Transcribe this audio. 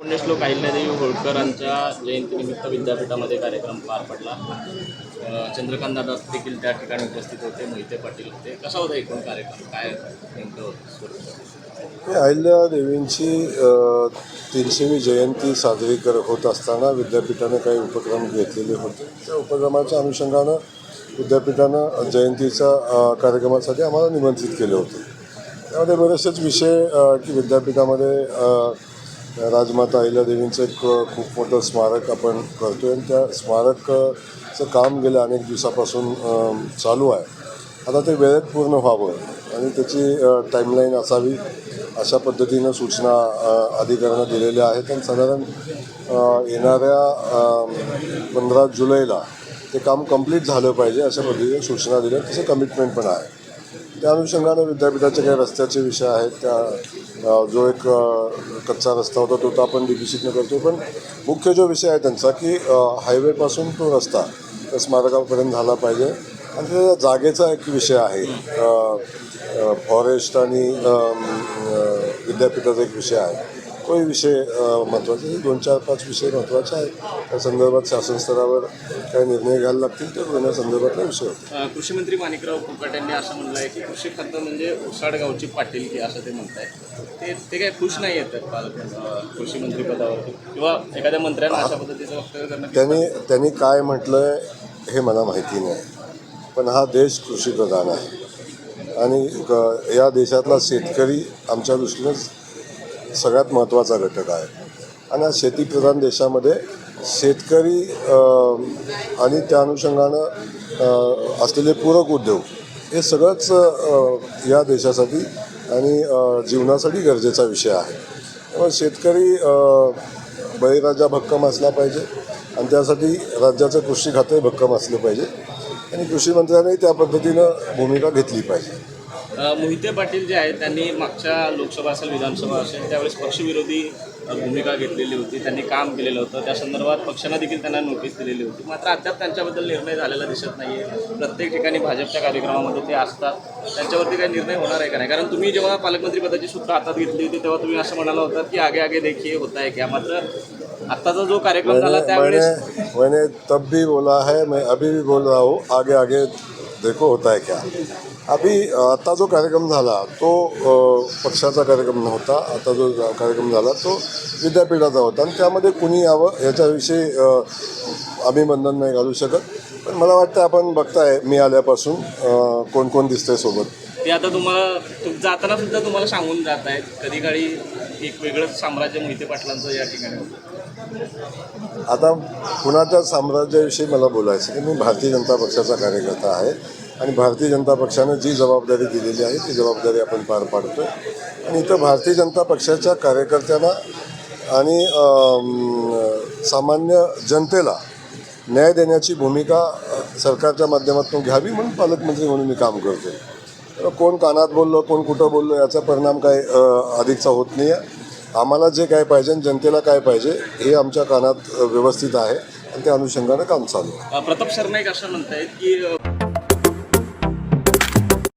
श्लोक अहिल्यादेवी होळकरांच्या जयंतीनिमित्त विद्यापीठामध्ये कार्यक्रम पार पडला. चंद्रकांत दादा देखील त्या ठिकाणी उपस्थित होते मोहिते पाटील होते. कसा होता एकूण कार्यक्रम? काय नेमकं होतं अहिल्या देवींची तीनशेवी जयंती साजरी कर होत असताना विद्यापीठाने काही उपक्रम घेतलेले होते. त्या उपक्रमाच्या अनुषंगानं विद्यापीठानं जयंतीचा कार्यक्रमासाठी आम्हाला निमंत्रित केले होते. त्यामध्ये बरेचसेच विषय की विद्यापीठामध्ये राजमाता अहिल्यादेवींचं एक खूप मोठं स्मारक आपण करतो आणि त्या स्मारकचं काम गेल्या अनेक दिवसापासून चालू आहे. आता ते वेळेत पूर्ण व्हावं आणि त्याची टाईमलाईन असावी अशा पद्धतीनं सूचना अधिकाऱ्यांना दिलेल्या आहेत. आणि साधारण येणाऱ्या पंधरा जुलैला ते काम कंप्लीट झालं पाहिजे अशा पद्धतीने सूचना दिल्या. तसं कमिटमेंट पण आहे. त्या अनुषंगानं विद्यापीठाचे काही रस्त्याचे विषय आहेत त्या जो एक कच्चा रस्ता होता तो तर आपण डी करतो पण मुख्य जो विषय आहे त्यांचा की हायवेपासून तो रस्ता त्या स्मारकापर्यंत झाला पाहिजे. आणि त्या जागेचा एक विषय आहे. फॉरेस्ट आणि विद्यापीठाचा एक विषय आहे. तोही विषय महत्त्वाचे हे दोन चार पाच विषय महत्त्वाचे आहेत. त्या संदर्भात शासन स्तरावर काही निर्णय घ्यायला लागतील तर घेण्यासंदर्भातला विषय होता. कृषी मंत्री माणिकराव कुकाट यांनी असं म्हणलं आहे की कृषी खातं म्हणजे उसाडगावची पाटीलकी असं ते म्हणत आहेत ते ते काय खुश नाही अ, कृषी मंत्री पदावरती? किंवा एखाद्या मंत्र्यांना अशा पद्धतीचं वक्तव्य करणं त्यांनी त्यांनी काय म्हटलं हे मला माहिती नाही. पण हा देश कृषीप्रधान आहे. आणि क- या देशातला शेतकरी आमच्या दृष्टीनं सगळ्यात महत्त्वाचा घटक आहे. आणि या शेतीप्रधान देशामध्ये शेतकरी आणि त्या अनुषंगानं असलेले पूरक उद्योग हे सगळंच या देशासाठी आणि जीवनासाठी गरजेचा विषय आहे. त्यामुळे शेतकरी बळीराजा भक्कम असला पाहिजे आणि त्यासाठी राज्याचं कृषी खाते भक्कम असलं पाहिजे. आणि कृषी मंत्र्यांनी त्या पद्धतीनं भूमिका घेतली पाहिजे. मोहिते पाटील जे आहेत त्यांनी मागच्या लोकसभा असेल विधानसभा असेल त्यावेळेस पक्षविरोधी भूमिका घेतलेली होती. त्यांनी काम केलेलं होतं. त्या संदर्भात पक्षानं देखील त्यांना नोटीस दिलेली होती. मात्र अद्याप त्यांच्याबद्दल निर्णय झालेला दिसत नाही आहे प्रत्येक ठिकाणी भाजपच्या कार्यक्रमामध्ये ते असतात. त्यांच्यावरती काही निर्णय होणार आहे का नाही? कारण तुम्ही जेव्हा पालकमंत्री पदाची सूत्र हातात घेतली होती तेव्हा तुम्ही असं म्हणाला होता की आगे आगे देखिए होता है क्या मात्र आत्ताचा जो कार्यक्रम झाला त्यावेळेस मैंने तब भी बोला है मैं अभी भी बोल रहा हूँ आगे आगे देखो होता है क्या? अभी आता जो कार्यक्रम झाला तो पक्षाचा कार्यक्रम नव्हता. आता जो कार्यक्रम झाला तो विद्यापीठाचा होता. आणि त्यामध्ये कुणी यावं याच्याविषयी बंधन नाही घालू शकत. पण मला वाटतं आपण बघताय मी आल्यापासून कोण कोण दिसतंय सोबत. ते आता तुम्हाला तुम जाताना सुद्धा तुम्हाला सांगून जात आहेत. कधी काळी एक वेगळंच साम्राज्य मोहिते पाटलांचं या ठिकाणी होतं. आता कुणाच्या साम्राज्याविषयी मला बोलायचं की मी भारतीय जनता पक्षाचा कार्यकर्ता आहे. आणि भारतीय जनता पक्षानं जी जबाबदारी दिलेली आहे ती जबाबदारी आपण पार पाडतो आणि इथं भारतीय जनता पक्षाच्या कार्यकर्त्यांना आणि सामान्य जनतेला न्याय देण्याची भूमिका सरकारच्या माध्यमातून घ्यावी म्हणून पालकमंत्री म्हणून मी काम करतो कोण कानात बोललं कोण कुठं बोललं याचा परिणाम काय अधिकचा होत नाही आहे आम्हाला जे काय पाहिजे आणि जनतेला काय पाहिजे हे आमच्या कानात व्यवस्थित आहे आणि त्या अनुषंगानं काम चालू प्रताप सरनाईक असं म्हणतायत की